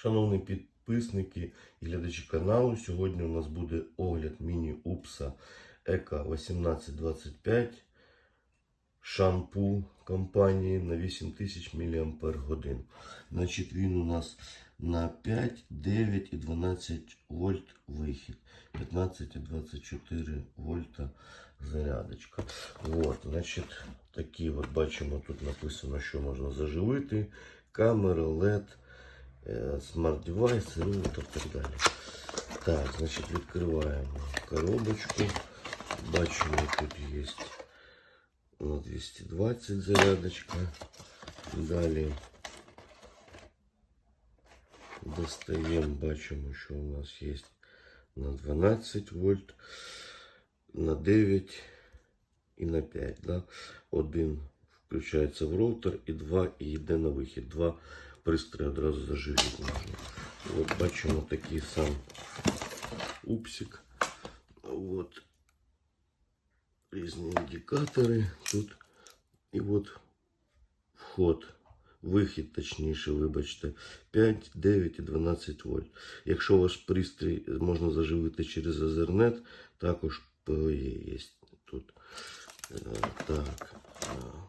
Шановні підписники і глядачі каналу, сьогодні у нас буде огляд міні-упса Ека 1825 шампу компанії на 8000 мАч. Значить, він у нас на 5, 9 і 12 вольт вихід. 15 і 24 вольта зарядочка. Вот, значить, такі от бачимо, тут написано, що можна заживити. Камера, LED, е, смарт-девайси, ну та так далі. Так, значить, відкриваємо коробочку. Бачимо, тут є на 220 зарядочка. Далі достаємо, бачимо, що у нас є на 12 вольт, на 9 і на 5. Да? Один включається в роутер і два і йде на вихід. Два пристрої одразу можна. От бачимо такий сам упсик. От різні індикатори тут. І от вход, вихід, точніше, вибачте, 5, 9 і 12 вольт. Якщо ваш пристрій можна заживити через Ethernet, також є тут. Е, Так,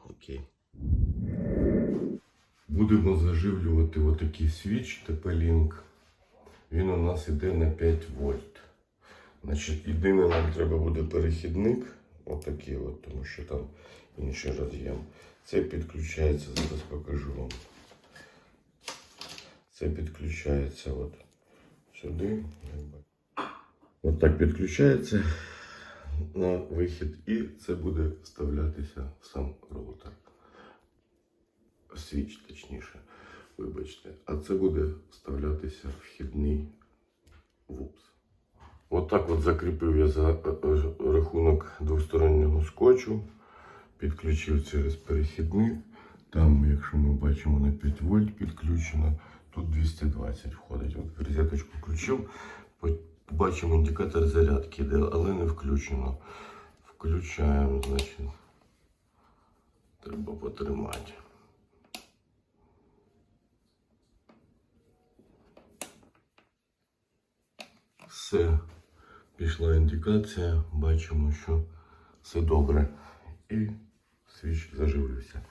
окей. Будемо заживлювати отакий свіч TP-Link. Він у нас іде на 5 вольт. Значить, єдине нам треба буде перехідник. Отакий от, тому що там інший роз'єм. Це підключається, зараз покажу вам. Це підключається от сюди. От так підключається на вихід і це буде вставлятися в сам роутер. Свіч, точніше, вибачте. А це буде вставлятися вхідний вупс. Отак от закріпив я за е, е, рахунок двостороннього скотчу, підключив через перехідник. Там, якщо ми бачимо на 5 вольт підключено, тут 220 входить. От розеточку включив, бачимо індикатор зарядки, йде, але не включено. Включаємо, значить. Треба потримати. Все. Пішла індикація, бачимо, що все добре. І свіч заживився.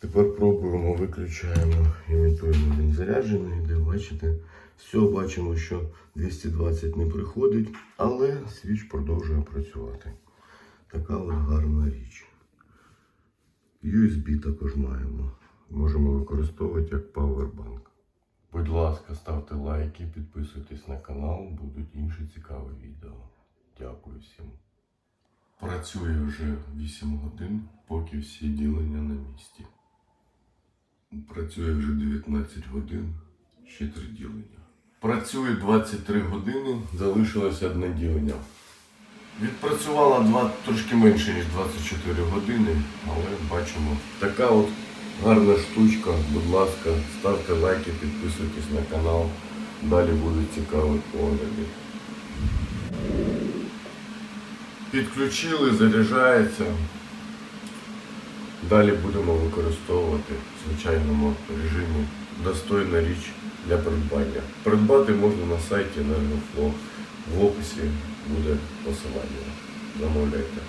Тепер пробуємо, виключаємо, імітуємо він заряджений, де бачите, все бачимо, що 220 не приходить, але свіч продовжує працювати. Така от гарна річ. USB також маємо. Можемо використовувати як павербанк. Будь ласка, ставте лайки, підписуйтесь на канал, будуть інші цікаві відео. Дякую всім. Працює вже 8 годин, поки всі ділення на місці. Працює вже 19 годин, ще 3 ділення. Працює 23 години, залишилося одне ділення. Відпрацювала два, трошки менше, ніж 24 години, але бачимо. Така от гарна штучка. Будь ласка, ставте лайки, підписуйтесь на канал. Далі будуть цікаві огляди. Підключили, заряджається. Далі будемо використовувати в звичайному режимі достойна річ для придбання. Придбати можна на сайті Energoflow. В описі буде посилання. Замовляйте.